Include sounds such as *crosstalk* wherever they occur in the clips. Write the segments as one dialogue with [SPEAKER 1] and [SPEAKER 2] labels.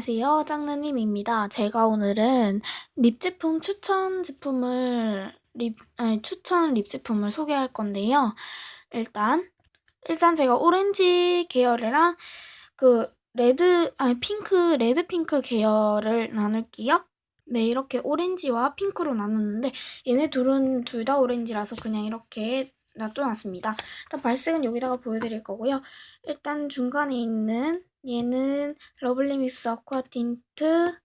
[SPEAKER 1] 안녕하세요. 짱느님입니다. 제가 오늘은 립 제품 추천 제품을 립 아니 추천 립 제품을 소개할 건데요. 일단 일단 제가 오렌지 계열이랑 그 레드 아니 핑크 레드 핑크 계열을 나눌게요. 네, 이렇게 오렌지와 핑크로 나눴는데 얘네 둘은 둘 다 오렌지라서 그냥 이렇게 놔둬놨습니다. 일단 발색은 여기다가 보여드릴 거고요. 일단 중간에 있는 얘는 러블리 믹스 아쿠아 틴트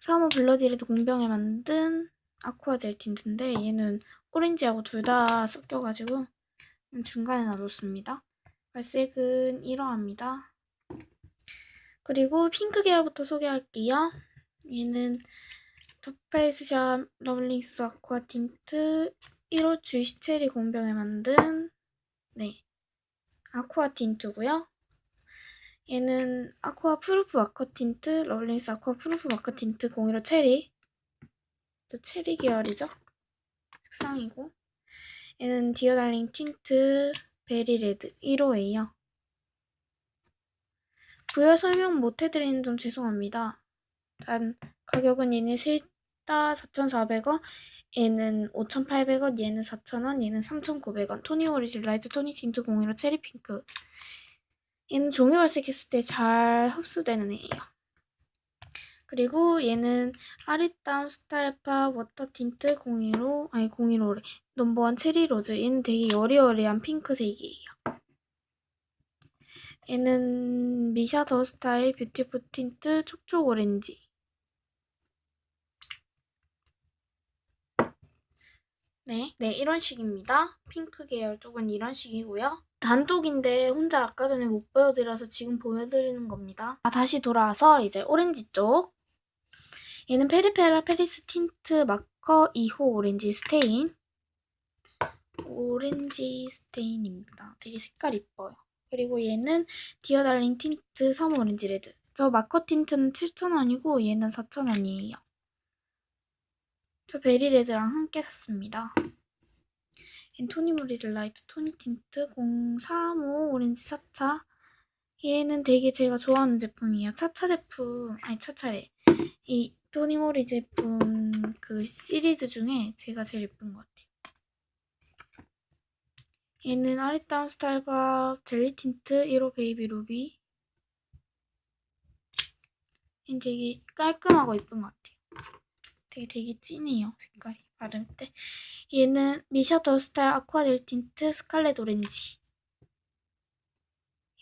[SPEAKER 1] 3호 블러디레드 공병에 만든 아쿠아 젤 틴트인데 얘는 오렌지하고 둘 다 섞여가지고 중간에 놔뒀습니다. 발색은 이러합니다. 그리고 핑크 계열부터 소개할게요. 얘는 더페이스샵 러블링스 아쿠아 틴트 1호 주시 체리 공병에 만든 네 아쿠아 틴트고요. 얘는 아쿠아 프루프 마커 틴트 러블링스 아쿠아 프루프 마커 틴트 01호 체리 또 체리 계열이죠. 색상이고 얘는 디어 달링 틴트 베리 레드 1호예요. 부여 설명 못 해드리는 점 죄송합니다. 단 가격은 얘는 셋다 4,400원, 얘는 5,800원, 얘는 4,000원, 얘는 3,900원. 토니 오리진 라이트 토니 틴트 01호 체리 핑크. 얘는 종이 발색했을 때 잘 흡수되는 애예요. 그리고 얘는 아리따움 스타일파 워터 틴트 01호 아니 01호래 넘버원 체리 로즈 얘는 되게 여리여리한 핑크색이에요. 얘는 미샤 더 스타일 뷰티풀 틴트 촉촉 오렌지 네, 네 이런 식입니다. 핑크 계열 쪽은 이런 식이고요. 단독인데 혼자 아까 전에 못 보여드려서 지금 보여드리는 겁니다. 아, 다시 돌아와서 이제 오렌지 쪽. 얘는 페리페라 페리스 틴트 마커 2호 오렌지 스테인. 오렌지 스테인입니다. 되게 색깔 이뻐요. 그리고 얘는 디어 달링 틴트 3 오렌지 레드. 저 마커 틴트는 7,000원이고 얘는 4,000원이에요. 저 베리 레드랑 함께 샀습니다. 토니 모리 릴라이트 토니 틴트 035 오렌지 차차 얘는 되게 제가 좋아하는 제품이에요. 차차 제품 아니 차차래 이 토니 모리 제품 그 시리즈 중에 제가 제일 예쁜 것 같아요. 얘는 아리따움 스타일밥 젤리 틴트 1호 베이비 루비 얘는 되게 깔끔하고 예쁜 것 같아요. 되게 되게 진해요 색깔이. 바를 때. 얘는 미샤 더 스타일 아쿠아델 틴트 스칼렛 오렌지.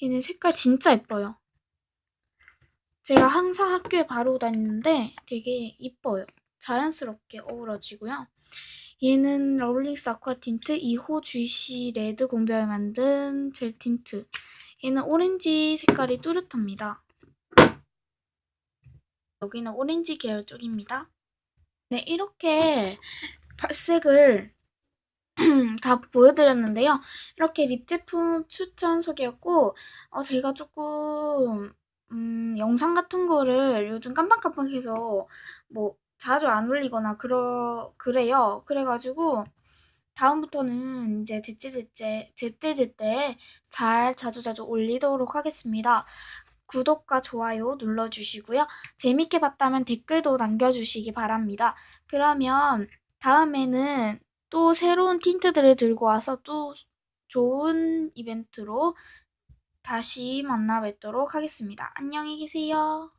[SPEAKER 1] 얘는 색깔 진짜 예뻐요. 제가 항상 학교에 바르고 다니는데 되게 이뻐요. 자연스럽게 어우러지고요. 얘는 러블링스 아쿠아 틴트 2호 주시 레드 공별에 만든 젤 틴트. 얘는 오렌지 색깔이 뚜렷합니다. 여기는 오렌지 계열 쪽입니다 네, 이렇게 발색을 *clears throat* 다 보여드렸는데요. 이렇게 립 제품 추천 소개였고, 어, 제가 조금, 음, 영상 같은 거를 요즘 깜빡깜빡해서 뭐 자주 안 올리거나 그러, 그래요. 그래가지고, 다음부터는 이제 제때제때, 제때제때 잘 자주자주 올리도록 하겠습니다. 구독과 좋아요 눌러주시고요. 재밌게 봤다면 댓글도 남겨주시기 바랍니다. 그러면 다음에는 또 새로운 틴트들을 들고 와서 또 좋은 이벤트로 다시 만나 뵙도록 하겠습니다. 안녕히 계세요.